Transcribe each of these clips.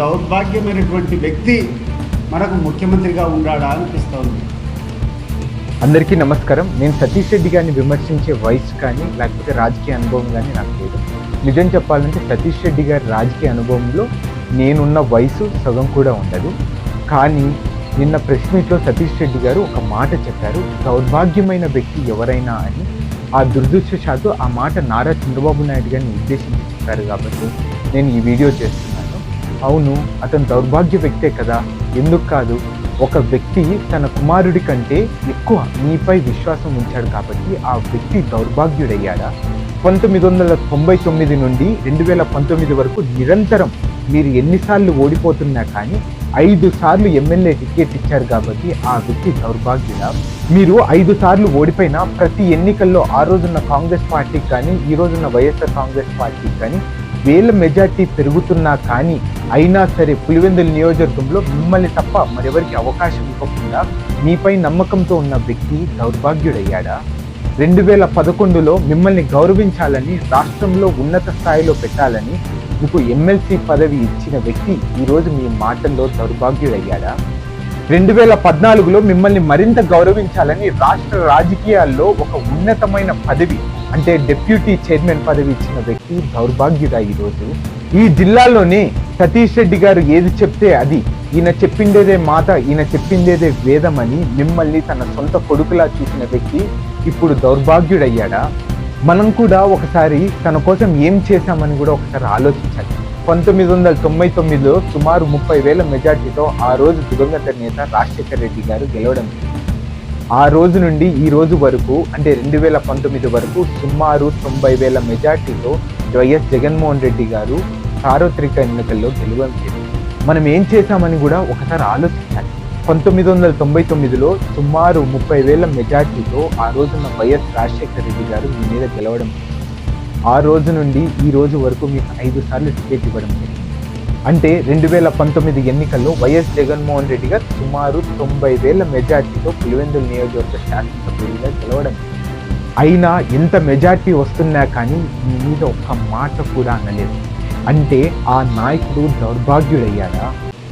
దౌర్భాగ్యమైనటువంటి వ్యక్తి మనకు ముఖ్యమంత్రిగా ఉండాడా అనిపిస్తోంది. అందరికీ నమస్కారం. నేను సతీష్ రెడ్డి గారిని విమర్శించే వయసు కానీ లేకపోతే రాజకీయ అనుభవం కానీ నాకు లేదు. నిజం చెప్పాలంటే సతీష్ రెడ్డి గారి రాజకీయ అనుభవంలో నేనున్న వయసు సగం కూడా ఉండదు. కానీ నిన్న ప్రెస్ మీట్లో సతీష్ రెడ్డి గారు ఒక మాట చెప్పారు. దౌర్భాగ్యమైన వ్యక్తి ఎవరైనా అని. ఆ దురదృష్టశాత్తు ఆ మాట నారా చంద్రబాబు నాయుడు గారిని ఉద్దేశించి చెప్పారు కాబట్టి నేను ఈ వీడియో చేస్తున్నాను. అవును అతను దౌర్భాగ్య వ్యక్తే కదా. ఎందుకు కాదు ఒక వ్యక్తి తన కుమారుడి కంటే ఎక్కువ నీపై విశ్వాసం ఉంచాడు కాబట్టి ఆ వ్యక్తి దౌర్భాగ్యుడయ్యాడా? పంతొమ్మిది వందల తొంభై తొమ్మిది నుండి రెండు వేల పంతొమ్మిది వరకు నిరంతరం మీరు ఎన్నిసార్లు ఓడిపోతున్నా కానీ ఐదు సార్లు ఎమ్మెల్యే టికెట్ ఇచ్చారు కాబట్టి ఆ వ్యక్తి దౌర్భాగ్యుడ? మీరు ఐదు సార్లు ఓడిపోయిన ప్రతి ఎన్నికల్లో ఆ రోజున్న కాంగ్రెస్ పార్టీకి కానీ ఈ రోజున్న వైఎస్ఆర్ కాంగ్రెస్ పార్టీకి కానీ వేల మెజార్టీ పెరుగుతున్నా కానీ అయినా సరే పులివెందుల నియోజకవర్గంలో మిమ్మల్ని తప్ప మరెవరికి అవకాశం ఇవ్వకుండా మీపై నమ్మకంతో ఉన్న వ్యక్తి దౌర్భాగ్యుడయ్యాడా? రెండు వేల పదకొండులో మిమ్మల్ని గౌరవించాలని రాష్ట్రంలో ఉన్నత స్థాయిలో పెట్టాలని మీకు ఎమ్మెల్సీ పదవి ఇచ్చిన వ్యక్తి ఈరోజు మీ మాటల్లో దౌర్భాగ్యుడయ్యాడా? రెండు వేల పద్నాలుగులో మిమ్మల్ని మరింత గౌరవించాలని రాష్ట్ర రాజకీయాల్లో ఒక ఉన్నతమైన పదవి అంటే డెప్యూటీ చైర్మన్ పదవి ఇచ్చిన వ్యక్తి దౌర్భాగ్యుడా ఈరోజు? ఈ జిల్లాలోనే సతీష్ రెడ్డి గారు ఏది చెప్తే అది. ఈయన చెప్పిండేదే మాట ఈయన చెప్పిండేదే వేదమని మిమ్మల్ని తన సొంత కొడుకులా చూసిన వ్యక్తి ఇప్పుడు దౌర్భాగ్యుడయ్యాడా? మనం కూడా ఒకసారి తన కోసం ఏం చేశామని కూడా ఒకసారి ఆలోచించాలి. పంతొమ్మిది వందల తొంభై తొమ్మిదిలో సుమారు ముప్పై వేల మెజార్టీతో ఆ రోజు దివంగత నేత రాజశేఖర రెడ్డి గారు గెలవడం ఆ రోజు నుండి ఈ రోజు వరకు అంటే రెండు వేల పంతొమ్మిది వరకు సుమారు తొంభై వేల మెజార్టీతో వైఎస్ జగన్మోహన్ రెడ్డి గారు సార్వత్రిక ఎన్నికల్లో గెలవడం మనం ఏం చేశామని కూడా ఒకసారి ఆలోచించాలి. పంతొమ్మిది వందల తొంభై తొమ్మిదిలో సుమారు ముప్పై వేల మెజార్టీతో ఆ రోజున వైఎస్ రాజశేఖర రెడ్డి గారు మీ మీద గెలవడం ఆ రోజు నుండి ఈ రోజు వరకు మీకు ఐదు సార్లు టికెట్ ఇవ్వడం జరిగింది. అంటే రెండు వేల పంతొమ్మిది ఎన్నికల్లో వైఎస్ జగన్మోహన్ రెడ్డి గారు సుమారు తొంభై వేల మెజార్టీతో పులివెందుల నియోజకవర్గ శాసనసభ్యులుగా గెలవడం. అయినా ఎంత మెజార్టీ వస్తున్నా కానీ మీ మీద ఒక్క మాట కూడా అనలేదు. అంటే ఆ నాయకుడు దౌర్భాగ్యుడయ్యాడా?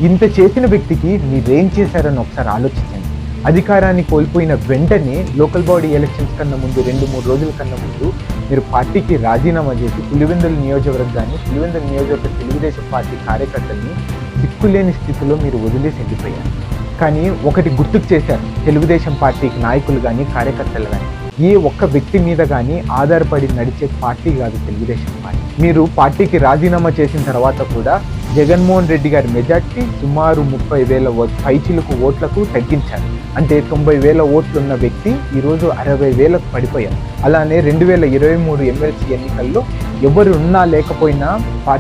ఇంత చేసిన వ్యక్తికి మీరేం చేశారని ఒకసారి ఆలోచించండి. అధికారాన్ని కోల్పోయిన వెంటనే లోకల్ బాడీ ఎలక్షన్స్ కన్నా ముందు రెండు మూడు రోజుల కన్నా ముందు మీరు పార్టీకి రాజీనామా చేసి పులివెందుల నియోజకవర్గాన్ని పులివెందుల నియోజకవర్గ తెలుగుదేశం పార్టీ కార్యకర్తల్ని దిక్కులేని స్థితిలో మీరు వదిలేసి వెళ్ళిపోయారు. కానీ ఒకటి గుర్తుకు చేశారు తెలుగుదేశం పార్టీకి నాయకులు కానీ కార్యకర్తలు కానీ ఏ ఒక్క వ్యక్తి మీద కానీ ఆధారపడి నడిచే పార్టీ కాదు తెలుగుదేశం పార్టీ. మీరు పార్టీకి రాజీనామా చేసిన తర్వాత కూడా జగన్మోహన్ రెడ్డి గారి మెజార్టీ సుమారు ముప్పై వేల ఓ- పైచిలకు ఓట్లకు తగ్గించారు అంటే తొంభై వేల ఓట్లు ఉన్న వ్యక్తి ఈరోజు అరవై వేలకు పడిపోయారు అలానే రెండు వేల ఇరవై మూడు ఎమ్మెల్సీ ఎన్నికల్లో ఎవరు ఉన్నా లేకపోయినా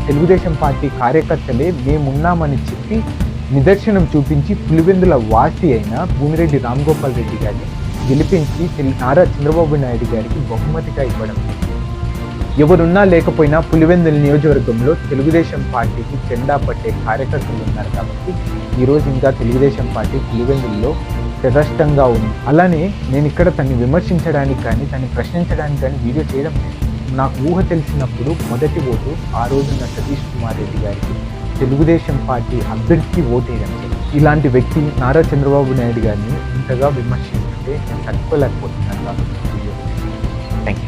తెలుగుదేశం పార్టీ కార్యకర్తలే మేమున్నామని చెప్పి నిదర్శనం చూపించి పులివెందుల వాసి అయిన భూమిరెడ్డి రామ్ గోపాల్ రెడ్డి గారిని గెలిపించి నారా చంద్రబాబు నాయుడు గారికి బహుమతిగా ఇవ్వడం జరిగింది. ఎవరున్నా లేకపోయినా పులివెందుల నియోజకవర్గంలో తెలుగుదేశం పార్టీకి జెండా పట్టే కార్యకర్తలు ఉన్నారు కాబట్టి ఈరోజు ఇంకా తెలుగుదేశం పార్టీ పులివెందుల్లో ప్రదష్టంగా ఉంది. అలానే నేను ఇక్కడ తన్ని విమర్శించడానికి కానీ తన్ని ప్రశ్నించడానికి కానీ వీడియో చేయడం లేదు నాకు ఊహ తెలిసినప్పుడు మొదటి ఓటు ఆ రోజున సతీష్ కుమార్ రెడ్డి గారికి తెలుగుదేశం పార్టీ అభ్యర్థికి ఓటేయడం ఇలాంటి వ్యక్తి నారా చంద్రబాబు నాయుడు గారిని ఇంతగా విమర్శిస్తుంటే నేను తట్టుకోలేకపోతున్నాను కాబట్టి థ్యాంక్ యూ